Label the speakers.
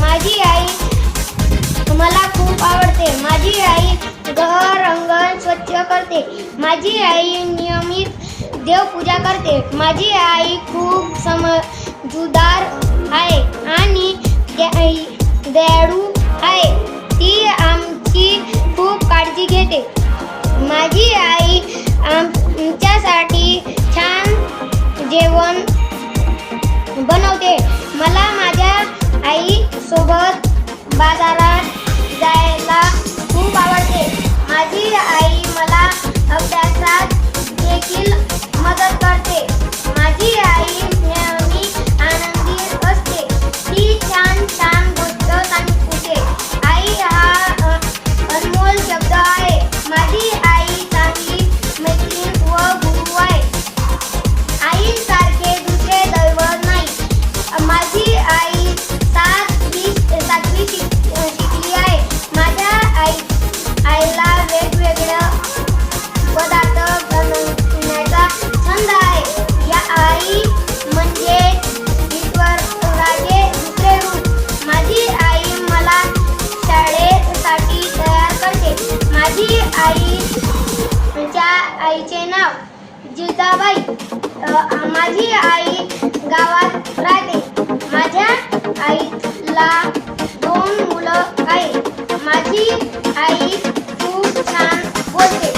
Speaker 1: माझी आई. मला खूप आवडते. माझी आई घर अंगण स्वच्छ करते. माझी आई नियमित देवपूजा करते. माझी आई खूप समजूदार आहे आणि दयाळू आहे. ती आमची खूप काळजी घेते. माझी आई आमच्यासाठी छान जेवण बनवते. मला माझ्या आई sobat आई आमच्या आईचे नाव जिजाबाई. माझी आई गावात राहते. माझ्या आईला दोन मुलं आहेत. माझी आई खूप छान बोलते.